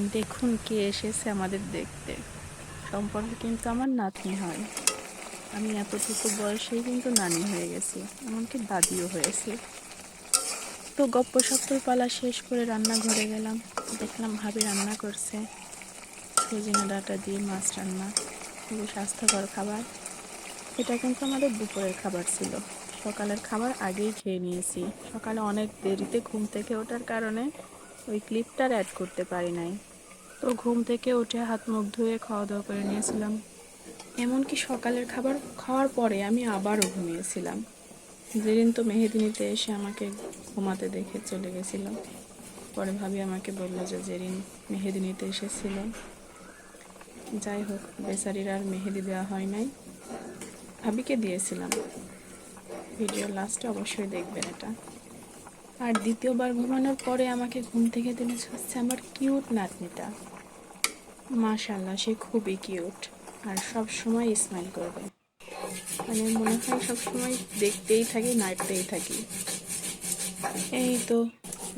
দেখুন কে এসেছে আমাদের দেখতে। সম্পর্কে কিন্তু আমার নাতনি হয়। আমি এতটুকু বয়সেই কিন্তু নানি হয়ে গেছি, এমনকি দাদিও হয়েছে। তো গপ্প সপ্তর পালা শেষ করে রান্নাঘরে গেলাম। দেখলাম ভাবি রান্না করছে। সজিনা ডাটা দিয়ে মাছ রান্না খুবই স্বাস্থ্যকর খাবার। এটা কিন্তু আমাদের দুপুরের খাবার ছিল। সকালের খাবার আগেই খেয়ে নিয়েছি। সকালে অনেক দেরিতে ঘুম থেকে ওঠার কারণে ওই ক্লিপটার অ্যাড করতে পারি নাই। তো ঘুম থেকে উঠে হাত মুখ ধুয়ে খাওয়া দাওয়া করে নিয়েছিলাম। এমনকি সকালের খাবার খাওয়ার পরে আমি আবারও ঘুমিয়েছিলাম। যেদিন তো মেহেদিনিতে এসে আমাকে ঘুমাতে দেখে চলে গেছিল। পরে ভাবি আমাকে বলল যে জেরিন মেহেদিনিতে এসেছিল। যাই হোক, বেচারির আর মেহেদি দেওয়া হয় নাই। ভাবিকে দিয়েছিলাম। ভিডিও লাস্টে অবশ্যই দেখবেন এটা। আর দ্বিতীয়বার ঘুমানোর পরে আমাকে ঘুম থেকে দিনে হচ্ছে আমার কিউট নাতনিটা। মাশাল্লাহ সে খুবই কিউট। আর সব সময় স্মাইল করবে। মানে মনে হয় সব সময় দেখতেই থাকি, নাড়তেই থাকি। এই তো,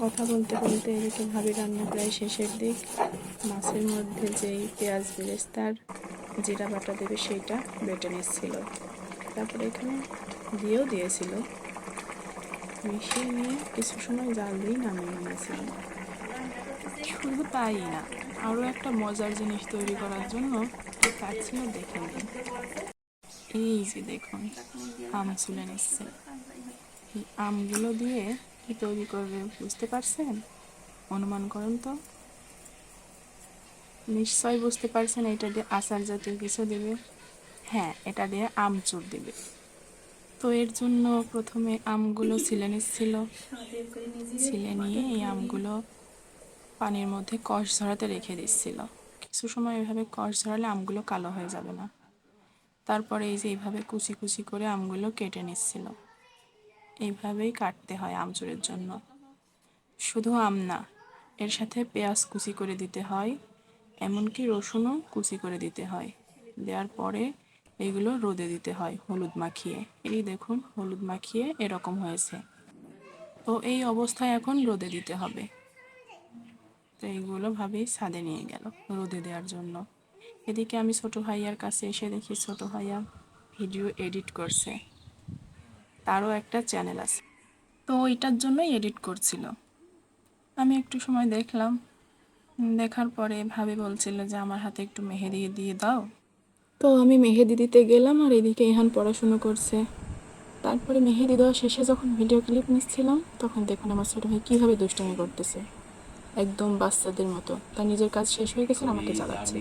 কথা বলতে বলতে এদিকে ভাবি রান্না প্রায় শেষের দিক। মাছের মধ্যে যেই পেঁয়াজ বেরেস্তার জিরা বাটা দেবে, সেইটা বেটে নিচ্ছিল। তারপরে এখানে দিয়েও দিয়েছিল। মিশিয়ে নিয়ে কিছু সময় জাল দিয়ে নামিয়ে নিয়েছিল শুধু তাই না, আরও একটা মজার জিনিস তৈরি করার জন্য কাটছিল দেখে নিন। এই যে দেখুন, আম চুলে নিচ্ছে এই আমগুলো দিয়ে কি তৈরি করবে বুঝতে পারছেন? অনুমান করেন তো। নিশ্চয় বুঝতে পারছেন, এটা দিয়ে আচার জাতীয় কিছু দেবে। হ্যাঁ এটা দিয়ে আমচুর দেবে। তো এর জন্য প্রথমে আমগুলো ছিলে। নিচ্ছিল ছিলে নিয়ে এই আমগুলো পানির মধ্যে কষ ঝরাতে রেখে দিচ্ছিল। কিছু সময় এভাবে কষ ঝরালে আমগুলো কালো হয়ে যাবে না। তারপরে এই যে এইভাবে কুচি কুচি করে আমগুলো কেটে নিচ্ছিল। এইভাবেই কাটতে হয় আমচুরের জন্য। শুধু আম না, এর সাথে পেঁয়াজ কুচি করে দিতে হয়, এমনকি রসুনও কুচি করে দিতে হয়। দেওয়ার পরে এগুলো রোদে দিতে হয় হলুদ মাখিয়ে। এই দেখুন, হলুদ মাখিয়ে এরকম হয়েছে। তো এই অবস্থায় এখন রোদে দিতে হবে। তো এইগুলো ভাবেই ছাদে নিয়ে গেল রোদে দেওয়ার জন্য। এদিকে আমি ছোট ভাইয়ার কাছে এসে দেখি ছোট ভাইয়া ভিডিও এডিট করছে। তারও একটা চ্যানেল আছে। তো ওইটার জন্যই এডিট করছিল। আমি একটু সময় দেখলাম। দেখার পরে ভাবে বলছিল যে আমার হাতে একটু মেহেদি দিয়ে দাও। তো আমি মেহেদি দিতে গেলাম আর এদিকে ইহান পড়াশুনো করছে। তারপরে মেহেদি দেওয়া শেষে যখন ভিডিও ক্লিপ নিচ্ছিলাম তখন দেখুন আমার ছোটো ভাই কীভাবে দুষ্টামি করতেছে। একদম বাচ্চাদের মতো। তার নিজের কাজ শেষ হয়ে গেছে আমাকে জ্বালাচ্ছে।